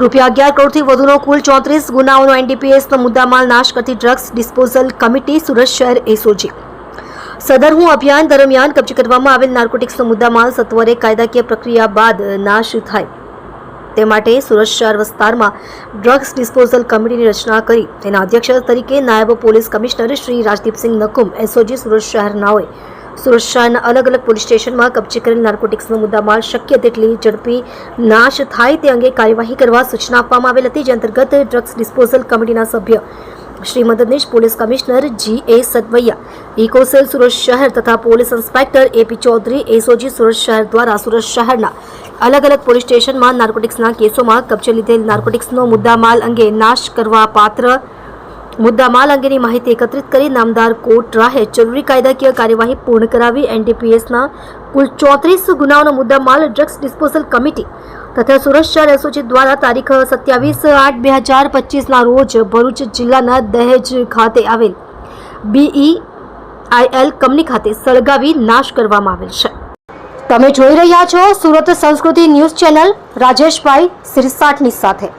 રૂપિયા અગિયાર કરોડથી વધુનો કુલ ચોત્રીસ ગુનાઓનો એનડીપીએસનો મુદ્દામાલ નાશ કરતી ડ્રગ્સ ડિસ્પોઝલ કમિટી સુરત શહેર એસઓજી સદરહું અભિયાન દરમિયાન કબજે કરવામાં આવેલ નાર્કોટિક્સનો મુદ્દામાલ સત્વરે કાયદાકીય પ્રક્રિયા બાદ નાશ થાય. તે માટે સુરત શહેર વિસ્તારમાં ડ્રગ્સ ડિસ્પોઝલ કમિટીની રચના કરી. તેના અધ્યક્ષ તરીકે નાયબ police commissioner Shri Rajdeepsinh Nakum SOG Surat શહેરનાઓએ Surat શહેરના અલગ અલગ પોલીસ સ્ટેશનમાં કબજે કરેલ નાર્કોટિક્સનો મુદ્દામાલ શક્ય તેટલી ઝડપી નાશ થાય તે અંગે કાર્યવાહી કરવા સૂચના આપવામાં આવેલ હતી, જે અંતર્ગત ડ્રગ્સ ડિસ્પોઝલ કમિટીના સભ્ય શ્રી મદદનીશ police commissioner G A Sadvaiya ECO cell Surat શહેર તથા police inspector AP Chaudhary, SOG Surat શહેર દ્વારા સુરત શહેરના અલગ અલગ પોલીસ સ્ટેશનમાં નાર્કોટિક્સના કેસોમાં કબજે લીધેલ નાર્કોટિક્સનો મુદ્દામાલ અંગે નાશ કરવા પાત્ર મુદ્દામાલ અંગેની માહિતી એકત્રિત કરી નામદાર કોર્ટ રાહે જરૂરી કાયદાકીય કાર્યવાહી પૂર્ણ કરાવી એનડીપીએસના કુલ ચોત્રીસ ગુનાઓનો મુદ્દામાલ ડ્રગ્સ ડિસ્પોઝલ કમિટી તથા સુરત શહેર એસઓજી દ્વારા તારીખ સત્યાવીસ આઠ બે હજાર પચીસના રોજ ભરૂચ જિલ્લાના દહેજ ખાતે આવેલ બીઈ આઈએલ કંપની ખાતે સળગાવી નાશ કરવામાં આવેલ છે. તમે જોઈ રહ્યા છો સુરત સંસ્કૃતિ ન્યૂઝ ચેનલ રાજેશભાઈ સિરસાટની સાથે.